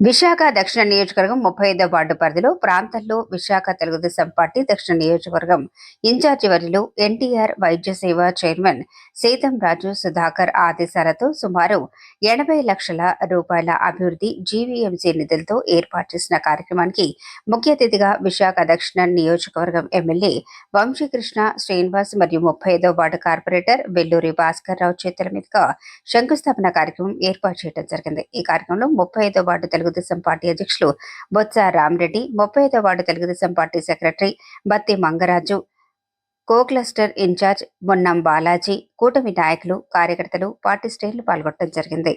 విశాఖ దక్షిణ నియోజకవర్గం ముప్పై ఐదో వార్డు పరిధిలో ప్రాంతంలో విశాఖ తెలుగుదేశం పార్టీ దక్షిణ నియోజకవర్గం ఇన్ఛార్జి వర్యులు ఎన్టీఆర్ వైద్య సేవ చైర్మన్ సీతం రాజు సుధాకర్ ఆదేశాలతో సుమారు ఎనభై లక్షల రూపాయల అభివృద్ధి జీవీఎంసీ నిధులతో ఏర్పాటు చేసిన కార్యక్రమానికి ముఖ్య అతిథిగా విశాఖ దక్షిణ నియోజకవర్గం ఎమ్మెల్యే వంశీకృష్ణ శ్రీనివాస్ మరియు ముప్పై ఐదో వార్డు కార్పొరేటర్ వెల్లూరి భాస్కర్ రావు చేతుల మీదుగా శంకుస్థాపన కార్యక్రమం ఏర్పాటు చేయడం జరిగింది. ఈ కార్యక్రమంలో ముప్పై ఐదో వార్డు తెలుగు తెలుగుదేశం పార్టీ అధ్యక్షులు బొత్స రామరెడ్డి ముప్పై ఐదో ward Telugu Desam party secretary Batti Mangaraju co cluster incharge Monnam Balaji కూటమి నాయకులు కార్యకర్తలు పార్టీ శ్రేణులు పాల్గొనడం జరిగింది.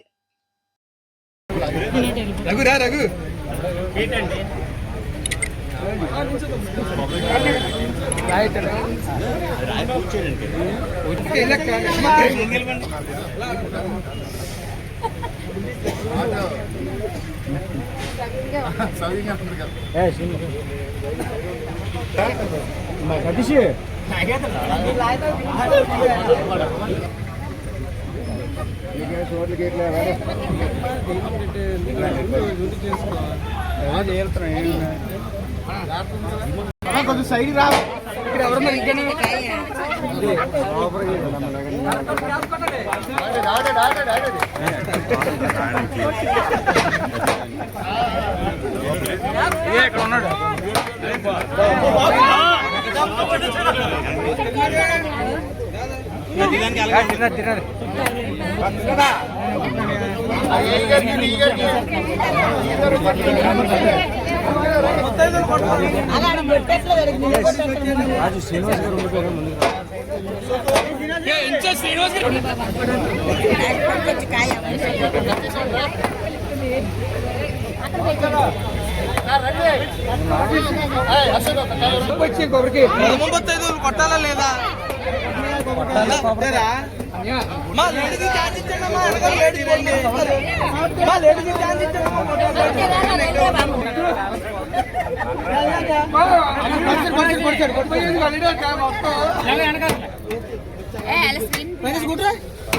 సతీష్ కొంచెం సైడ్ రా. ఇక్కడ ఎవరు ఇంకనే ఇక్కడ ఉన్నాడు తిన్నారు తిన్నారు రాజు శ్రీనివాస్ గారు ఉండిపోయారు ముందు వచ్చి కొబ్బరికి కొట్టాలా లేదా మా లేడీకి ఛాన్స్ ఇచ్చండి మా మా లేడీకి ఛాన్స్ ఇచ్చండి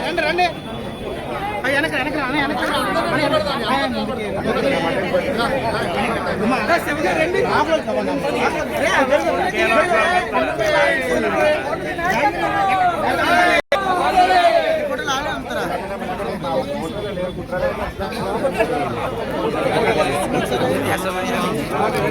రండి రండి వెనక వెనక. రండి